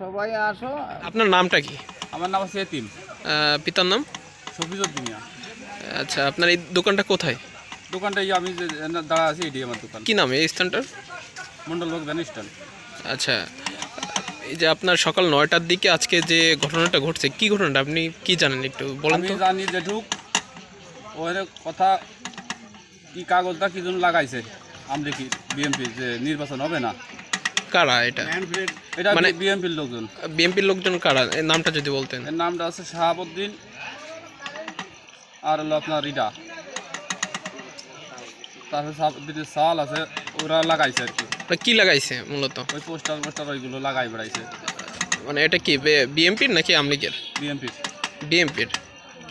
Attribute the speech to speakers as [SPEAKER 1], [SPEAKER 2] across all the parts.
[SPEAKER 1] সবাই আসো।
[SPEAKER 2] আপনার নামটা কি?
[SPEAKER 3] আমার নাম আছে এতিম।
[SPEAKER 2] পিতার নাম?
[SPEAKER 3] শফিজুদ্দিনিয়া
[SPEAKER 2] আচ্ছা আপনার এই দোকানটা কোথায়?
[SPEAKER 3] দোকানটা এই আমি যে দাঁড়া আছি এটি আমার দোকান।
[SPEAKER 2] কি নাম এই স্থানটার?
[SPEAKER 3] মন্ডল লোক ভ্যান স্ট্যান্ড
[SPEAKER 2] আচ্ছা এই যে আপনার সকাল নয়টার দিকে আজকে যে ঘটনাটা ঘটছে কি ঘটনাটা? আপনি কি জানেন একটু বলেন
[SPEAKER 3] আমি
[SPEAKER 2] তো।
[SPEAKER 3] জানি যেটুক ওখানে কথা কি কাগজটা কি জন্য লাগাইছে। আমরা কি বিএমপি যে নির্বাচন হবে না।
[SPEAKER 2] কারা এটা?
[SPEAKER 3] এটা
[SPEAKER 2] মানে-
[SPEAKER 3] বিএমপির লোকজন।
[SPEAKER 2] বিএনপির লোকজন কারা? এর নামটা যদি বলতেন।
[SPEAKER 3] এর নামটা আছে শাহাবুদ্দিন আর হলো আপনার রিডা তারপরে শাহাবুদ্দিনের সাল আছে ওরা লাগাইছে আর কি।
[SPEAKER 2] ওটা কি লাগাইছে মূলত?
[SPEAKER 3] ওই পোস্টার পোস্টার ওইগুলো লাগাই বেড়াইছে।
[SPEAKER 2] মানে এটা কি বিএনপির নাকি আমলিগের
[SPEAKER 3] বিএমপির
[SPEAKER 2] বিএনপির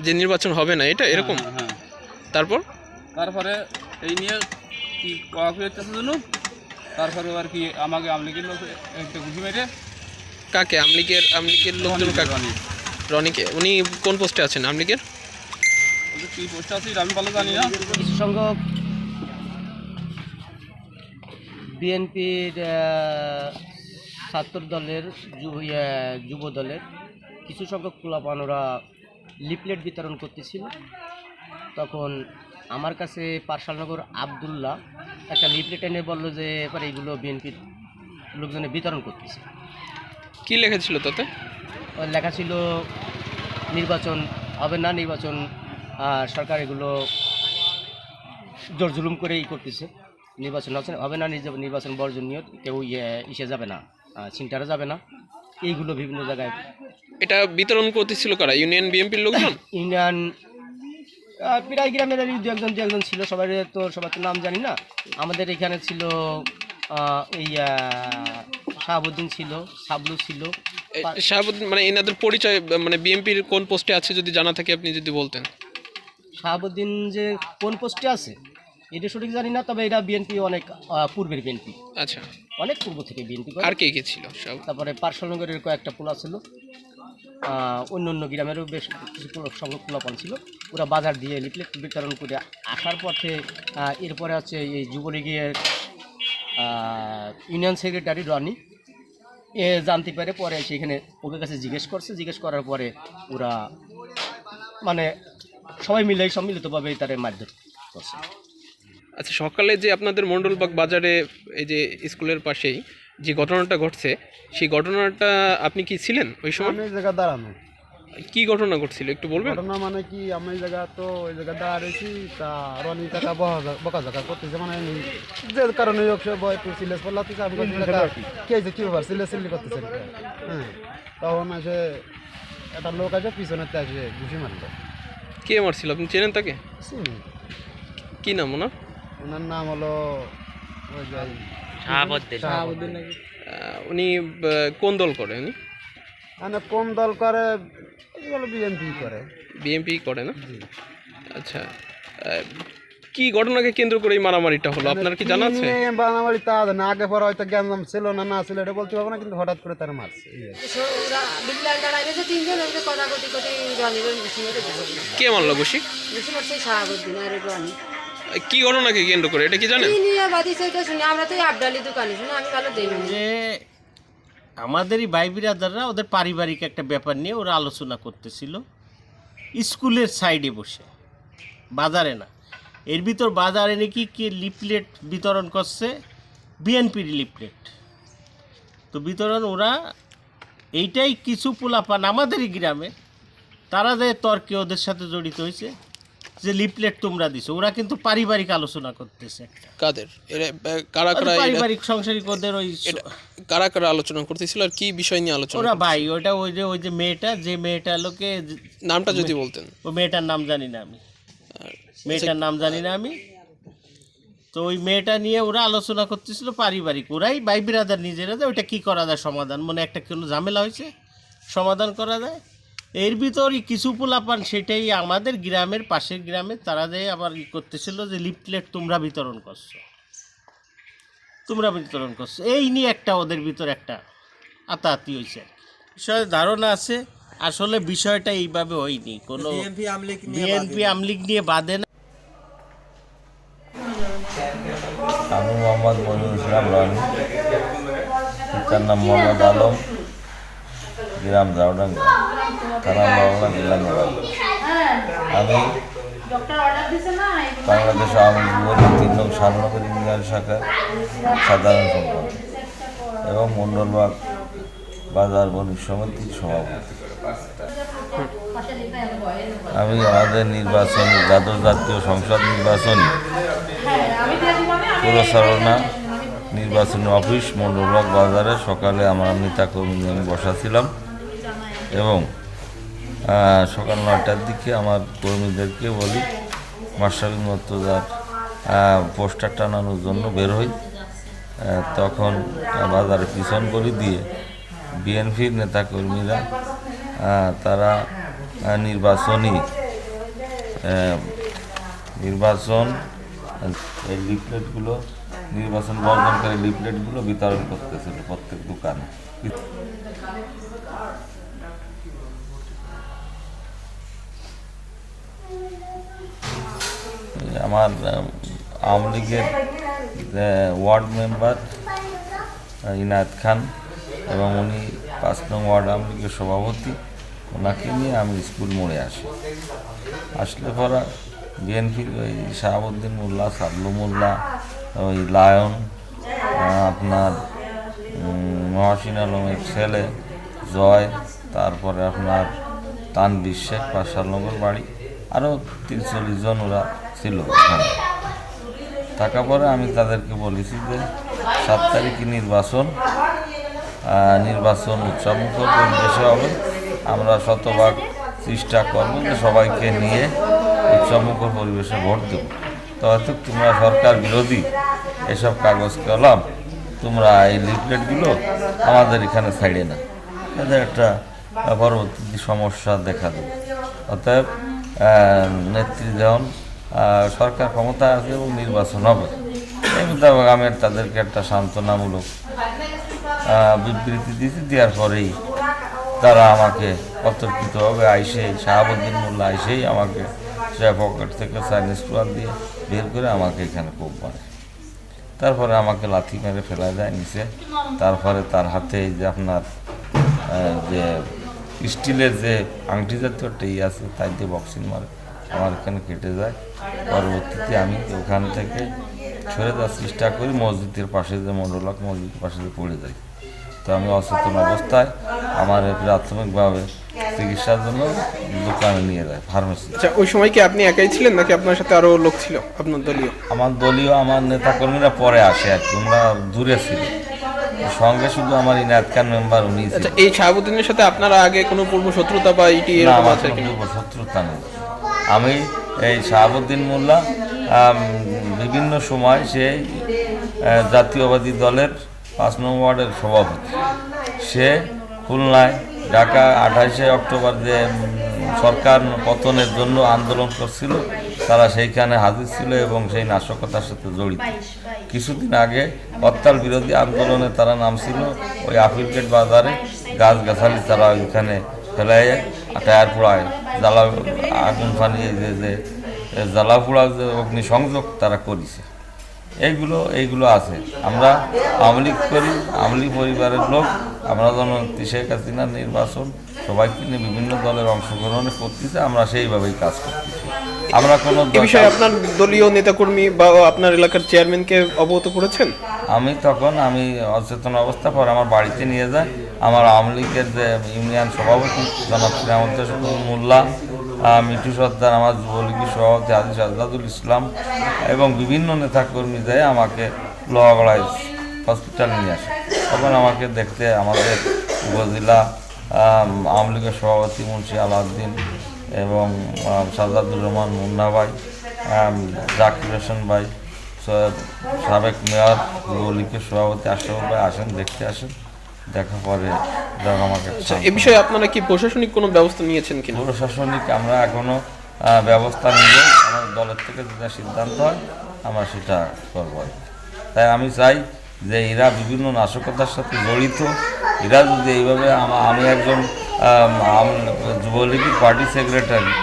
[SPEAKER 2] যে নির্বাচন হবে না এটা এরকম?
[SPEAKER 3] হ্যাঁ
[SPEAKER 2] তারপর?
[SPEAKER 3] তারপরে এই নিয়ে কি করা হইতেছে জানো? তারপরে আর কি আমাকে আমলিগের লোক একটা গুছি মেরে
[SPEAKER 2] কাকে? আমলিগের আমলিগের লোকজন কাকে? রনিকে? উনি কোন পোস্টে আছেন আমলিগের
[SPEAKER 3] ওদের কি পোস্ট আছে? আমি ভালো জানি না।
[SPEAKER 1] কিছু সংখ্যক বিএনপির ছাত্র দলের যুব যুব দলের কিছু সংখ্যক পোলাপানোরা লিফলেট বিতরণ করতেছিল। তখন আমার কাছে পার্সালনগর আবদুল্লাহ একটা লিফলেট এনে বলল যে এবার এইগুলো বিএনপির লোকজনে বিতরণ করতেছে।
[SPEAKER 2] কি লেখা ছিল তাতে?
[SPEAKER 1] ওর লেখা ছিল নির্বাচন হবে না নির্বাচন সরকার এগুলো জোর জুলুম করে ই করতেছে। নির্বাচন হচ্ছে- হবে না নির্বাচন বর্জনীয় কেউ ইয়ে ইসে যাবে না চিন্তারা যাবে না। এইগুলো বিভিন্ন জায়গায়
[SPEAKER 2] এটা বিতরণ করতেছিল কারা? ইউনিয়ন বিএনপির লোকজন?
[SPEAKER 1] ইউনিয়ন প্রায় গ্রামের দু একজন দু একজন ছিল সবাই তো সবার তো নাম জানি না। আমাদের এখানে ছিল এই শাহাবুদ্দিন ছিল সাবলু ছিল।
[SPEAKER 2] শাহাবুদ্দিন মানে এনাদের পরিচয় মানে বিএনপির কোন পোস্টে আছে যদি জানা থাকে আপনি যদি বলতেন।
[SPEAKER 1] শাহাবুদ্দিন যে কোন পোস্টে আছে এটা সঠিক জানি না তবে এটা বিএনপি অনেক পূর্বের বিএনপি।
[SPEAKER 2] আচ্ছা।
[SPEAKER 1] অনেক পূর্ব থেকে বিএনপি
[SPEAKER 2] আর কে কে ছিল
[SPEAKER 1] তারপরে পার্শ্বনগরের কয়েকটা পোলা ছিল অন্য অন্য গ্রামেরও বেশ কিছু সংখ্যক ছিল। ওরা বাজার দিয়ে লিফলেট বিতরণ করে আসার পথে এরপরে হচ্ছে এই যুবলীগের ইউনিয়ন সেক্রেটারি রনি। এ জানতে পারে পরে সেখানে ওকে কাছে জিজ্ঞেস করছে। জিজ্ঞেস করার পরে ওরা মানে সবাই মিলে সম্মিলিতভাবে তারে মারধর করছে।
[SPEAKER 2] আচ্ছা সকালে যে আপনাদের মণ্ডলবাগ বাজারে এই যে স্কুলের পাশেই যে ঘটনাটা ঘটছে সেই ঘটনাটা আপনি কি ছিলেন ওই সময়?
[SPEAKER 4] আমি এই জায়গা দাঁড়ানো।
[SPEAKER 2] কি ঘটনা ঘটছিল একটু বলবেন?
[SPEAKER 4] ঘটনা মানে কি আমি ওই জায়গা তো ওই জায়গা দাঁড়িয়েছি তা রনি কাকা বকা ঝকা করতেছে মানে আমি যে কারণে হোক সে বয় তুই সিলেস পড়লাতেছে আমি কি? হয়েছে কি ব্যাপার সিলেস সিলি করতেছে হ্যাঁ তখন এসে একটা লোক আছে পিছনেতে এসে ঘুষি মারলো।
[SPEAKER 2] কে মারছিল? আপনি চেনেন তাকে? কি নাম ওনার?
[SPEAKER 4] ওনার নাম হলো ওই শাহাবুদ্দিন।
[SPEAKER 2] উনি কোন দল করে উনি?
[SPEAKER 4] মানে কোন দল করে? বিএনপি করে।
[SPEAKER 2] বিএনপি করে না? আচ্ছা কি ঘটনাকে কেন্দ্র করে এই মারামারিটা হলো? আপনার কি জানা আছে?
[SPEAKER 4] বানাবাড়ি তা না। আগে পরে হয়তো জ্ঞান ছিল না না ছিল এটা বলতে পারব না কিন্তু হঠাৎ করে তারা মারছে। কি।
[SPEAKER 2] মারলো বসি?
[SPEAKER 5] বেশি করছে শাহাবুদ্দিন আর রনি।
[SPEAKER 2] কি ঘটনাকে কেন্দ্র করে? এটা কি জানেন?
[SPEAKER 5] কি নিয়ে বাদিছে এটা শুনি আমরা তো আবডালি দোকানে শুনে আমি ভালো দেই
[SPEAKER 6] যে আমাদেরই ভাই বিরাদাররা ওদের পারিবারিক একটা ব্যাপার নিয়ে ওরা আলোচনা করতেছিল। স্কুলের সাইডে বসে বাজারে না। এর ভিতর বাজারে নাকি কি লিফলেট বিতরণ করছে? বিএনপির লিফলেট। তো বিতরণ ওরা এইটাই কিছু পোলাপান আমাদেরই গ্রামে তারা যে তর্কে ওদের সাথে জড়িত হয়েছে। যে লিফলেট তোমরা দিছো ওরা কিন্তু পারিবারিক আলোচনা করতেছে
[SPEAKER 2] কাদের? এরা কারা কারা
[SPEAKER 6] পারিবারিক সংসারিক ওদের ওই
[SPEAKER 2] কারা কারা আলোচনা করতেছিল আর কি বিষয় নিয়ে আলোচনা
[SPEAKER 6] ওরা ভাই ওটা ওই যে ওই যে মেয়েটা যে মেয়েটা লোকে
[SPEAKER 2] নামটা যদি বলতেন।
[SPEAKER 6] ওই মেয়েটার নাম জানি না আমি। মেয়েটার নাম জানি না আমি। তো ওই মেয়েটা নিয়ে ওরা আলোচনা করতেছিল পারিবারিক। ওরাই ভাই বিরাদার নিজেরা যে ওইটা কী করা যায় সমাধান? মনে একটা কোনো ঝামেলা হয়েছে? সমাধান করা যায়? এর ভিতরই কিছু পোলাপান সেটাই আমাদের গ্রামের পাশের গ্রামে তারা যে আবার ই করতেছিল যে লিফলেট তোমরা বিতরণ করছ। তোমরা বিতরণ করছ। এই নিয়ে একটা ওদের ভিতর একটা আতাহাতি হয়েছে বিষয়ে ধারণা আছে আসলে বিষয়টা এইভাবে হয়নি। কোনো বিএনপি আমলিগ নিয়ে বাদে না।
[SPEAKER 7] আমি মোহাম্মদ মনির ইসলাম রনি। পিতার নাম মোহাম্মদ আলম। গ্রাম জাউডাঙ্গা মাওলা জেলা আমি সাধারণ এবং মণ্ডলবাগ বাজার বণিক সমিতির সভাপতি আমি আমাদের নির্বাচনী দ্বাদশ জাতীয় সংসদ নির্বাচনী পুরসরণা নির্বাচনী অফিস মণ্ডলবাগ বাজারে সকালে আমার নেতা কর্মী আমি বসা ছিলাম এবং সকাল নয়টার দিকে আমার কর্মীদেরকে বলি মার্শাল মর্তজার পোস্টার টানানোর জন্য বের হই। তখন বাজারে পিছন করে দিয়ে বিএনপির নেতাকর্মীরা তারা নির্বাচনী নির্বাচন, এই লিফলেটগুলো, নির্বাচন বর্জনকারী লিফলেটগুলো বিতরণ করতেছিল প্রত্যেক দোকানে। আমার আওয়ামী লীগের ওয়ার্ড মেম্বার ইনায়েত খান এবং উনি পাঁচ নং ওয়ার্ড আওয়ামী লীগের সভাপতি। ওনাকে নিয়ে আমি স্কুল মোড়ে আসি। আসলে পরা বিএনপির ওই শাহাবুদ্দিন মোল্লা, সাদলু মোল্লা, ওই লায়ন, আপনার মহাসিন আলমের ছেলে জয়, তারপরে আপনার তানবির শেখ পাশালনগর বাড়ি আরও তিরিশ চল্লিশ জন ওরা ছিল থাকা পরে আমি তাদেরকে বলেছি যে সাত তারিখে নির্বাচন নির্বাচন উৎসবমুখর পরিবেশে হবে। আমরা শতভাগ চেষ্টা করব যে সবাইকে নিয়ে উৎসবমুখর পরিবেশে ভোট দেব। তো হয়তো তোমরা সরকার বিরোধী এসব কাগজ কলম তোমরা এই লিফলেটগুলো আমাদের এখানে ছাইড়ে না এদের একটা পরবর্তী সমস্যা দেখা দেবে। অতএব নেত্রী আহ, সরকার ক্ষমতা আছে এবং নির্বাচন হবে। এই মোতাবেক তাদেরকে একটা সান্ত্বনামূলক বিবৃতি দিয়েছি। দেওয়ার পরেই তারা আমাকে অতর্কিতভাবে আইসে, শাহাবুদ্দিন মোল্লা আইসেই আমাকে সে পকেট থেকে চাইনিজ স্কোয়ার দিয়ে বের করে আমাকে এখানে কোপ মারে। তারপরে আমাকে লাথি মেরে ফেলা যায় নিচে। তারপরে তার হাতে যে আপনার যে স্টিলের যে আংটি জাতীয় টেই আছে, তাই দিয়ে বক্সিং মারে। আমার এখানে কেটে যায়। পরবর্তীতে আমি ওখান থেকে সরে যাওয়ার চেষ্টা করি মসজিদের পাশে যে মন্ডলক মসজিদের পাশে যে পড়ে যাই। তো আমি অচেতন অবস্থায় আমার প্রাথমিকভাবে চিকিৎসার জন্য দোকানে নিয়ে যায় ফার্মেসি
[SPEAKER 2] আচ্ছা ওই সময় কি আপনি একাই ছিলেন নাকি আপনার সাথে আরও লোক ছিল আপনার দলীয়?
[SPEAKER 7] আমার দলীয় আমার নেতাকর্মীরা পরে আসে আর কি ওনারা দূরে ছিল। সঙ্গে শুধু আমার ইনায়ত খান মেম্বার উনি
[SPEAKER 2] আচ্ছা এই শাহাবুদ্দিনের সাথে আপনারা আগে কোনো পূর্ব শত্রুতা বা ইটি এরকম আছে
[SPEAKER 7] কোনো পূর্ব শত্রুতা নেই। আমি এই শাহাবুদ্দিন মোল্লা বিভিন্ন সময় সে জাতীয়বাদী দলের পাঁচ নং ওয়ার্ডের সভাপতি। সে খুলনায় ঢাকা আঠাশে অক্টোবর যে সরকার পতনের জন্য আন্দোলন করছিল, তারা সেইখানে হাজির ছিল এবং সেই নাশকতার সাথে জড়িত। কিছুদিন আগে হরতাল বিরোধী আন্দোলনে তারা নামছিল, ওই আপিলগেট বাজারে গাছগাছালি তারা ওইখানে ফেলাই টায়ার পোড়ায়। জ্বালা আগুন ফানি যে যে জ্বালা পোড়া যে অগ্নিসংযোগ তারা করেছে। এইগুলো এইগুলো আছে। আমরা আওয়ামী লীগ করি আওয়ামী পরিবারের লোক আমরা যেন শেখ হাসিনার নির্বাচন সবাইকে নিয়ে বিভিন্ন দলের অংশগ্রহণে করতেছে আমরা সেইভাবেই কাজ করতেছি। আমরা কোনো
[SPEAKER 2] বিষয়ে আপনার দলীয় নেতাকর্মী বা আপনার এলাকার চেয়ারম্যানকে অবগত করেছেন?
[SPEAKER 7] আমি তখন আমি অচেতন অবস্থা পর আমার বাড়িতে নিয়ে যাই আমার আওয়ামী লীগের যে ইউনিয়ন সভাপতি, জনাব শ্রীরামত মোল্লা মিঠু সর্দার, আমার যুবলীগের সভাপতি আজিজ আজাদুল ইসলাম এবং বিভিন্ন নেতাকর্মী যায় আমাকে লোহাগড়ায় হসপিটাল নিয়ে আসে। তখন আমাকে দেখতে আমাদের উপজেলা আওয়ামী লীগের সভাপতি মুন্সি আলাউদ্দিন এবং সাজাদুর রহমান মুন্না ভাই জাকির হোসেন ভাই সাবেক মেয়র, যুবলীগের সভাপতি আশরাফ ভাই আসেন, দেখতে আসেন। দেখা পরে
[SPEAKER 2] আচ্ছা এ বিষয়ে আপনারা কি প্রশাসনিক কোনো ব্যবস্থা নিয়েছেন কিনা?
[SPEAKER 7] প্রশাসনিক আমরা এখনও ব্যবস্থা নিব। আমাদের দলের থেকে যেটা সিদ্ধান্ত হয় আমরা সেটা করব। তাই আমি চাই যে এরা বিভিন্ন নাশকতার সাথে জড়িত। এরা যদি এইভাবে আমি একজন যুবলীগের পার্টি সেক্রেটারি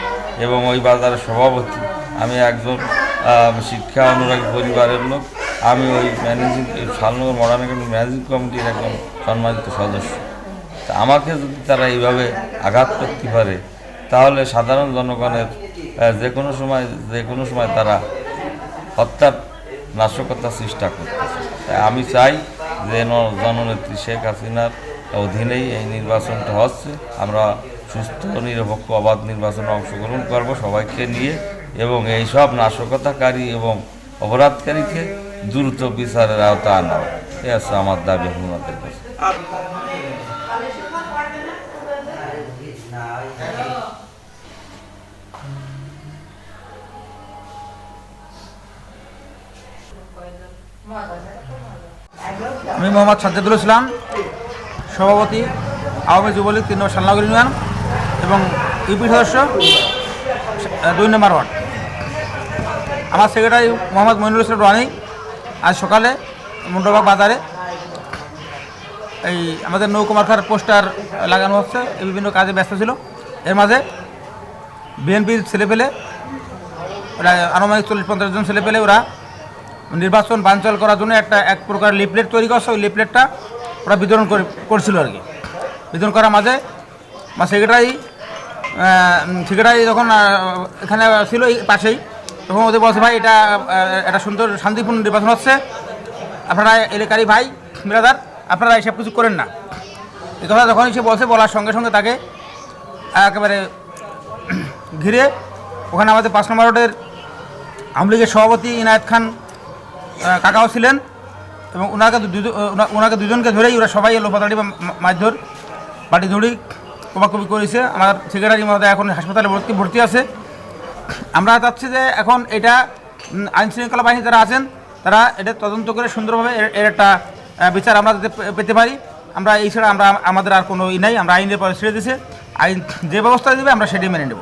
[SPEAKER 7] এবং ওই বাজারের সভাপতি আমি একজন শিক্ষা অনুরাগী পরিবারের লোক আমি ওই managing Shalnagar modern academy managing কমিটির একজন সম্মানিত সদস্য। তা আমাকে যদি তারা এইভাবে আঘাত করতে পারে, তাহলে সাধারণ জনগণের যে কোনো সময়, যে কোনো সময় তারা হত্যার নাশকতার চেষ্টা করতেছে আমি চাই যে জননেত্রী শেখ হাসিনার অধীনেই এই নির্বাচনটা হচ্ছে। আমরা সুস্থ, নিরপেক্ষ, অবাধ নির্বাচনে অংশগ্রহণ করব সবাইকে নিয়ে এবং এই সব নাশকতাকারী এবং অপরাধকারীকে দ্রুত বিচারের আওতা আনা। এ আছে আমার দাবি আপনাদের কাছে
[SPEAKER 8] আমি মোহাম্মদ সাজ্জাদুল ইসলাম, সভাপতি আওয়ামী যুবলীগ তিন নম্বর সালনগর ইউনিয়ন এবং ইউপি সদস্য দুই নম্বর ওয়ার্ড আমার সেক্রেটারি মোহাম্মদ মইনুল ইসলাম রানি আজ সকালে মুন্ডবাগ বাজারে এই আমাদের নৌকুমার্কার পোস্টার লাগানো হচ্ছে। বিভিন্ন কাজে ব্যস্ত ছিল। এর মাঝে বিএনপির ছেলেপেলে ওরা আনুমানিক চল্লিশ পঞ্চাশ জন ছেলেপেলে ওরা নির্বাচন বানচাল করার জন্য একটা এক প্রকার লিফলেট তৈরি করছে। ওই লিফলেটটা ওরা বিতরণ করে, করছিল আর কি। বিতরণ করার মাঝে আমার সেক্রেটারি সেক্রেটারি যখন এখানে ছিল এই পাশেই তখন ওদের বলছে, ভাই, এটা একটা সুন্দর, শান্তিপূর্ণ নির্বাচন হচ্ছে। আপনারা এলাকারই ভাই মিরাদার আপনারা এইসব কিছু করেন না। এই কথা যখন সে বলছে, বলার সঙ্গে সঙ্গে তাকে একেবারে ঘিরে ওখানে আমাদের পাঁচ নম্বর রোডের আওয়ামী লীগের সভাপতি ইনায়েত খান কাকাও ছিলেন এবং ওনাকে ওনাকে দুজনকে ধরেই ওরা সবাই এলো পাতাড়ি বা মা- মারধর, বাটি ধরি কোপাকুপি করেছে। আমার সেক্রেটারি মহোদয় এখন হাসপাতালে ভর্তি ভর্তি আছে। আমরা চাচ্ছি যে এখন এটা আইনশৃঙ্খলা আইন শৃঙ্খলা বাহিনী যারা আছেন, তারা এটা তদন্ত করে সুন্দরভাবে এর- একটা বিচার আমরা যাতে পেতে পারি। আমরা এই ছাড়া আমরা, আমাদের আর কোনো ই নাই, আমরা আইনের পরে ছেড়ে দিছে আইন যে ব্যবস্থা দেবে, আমরা সেটাই মেনে নেব।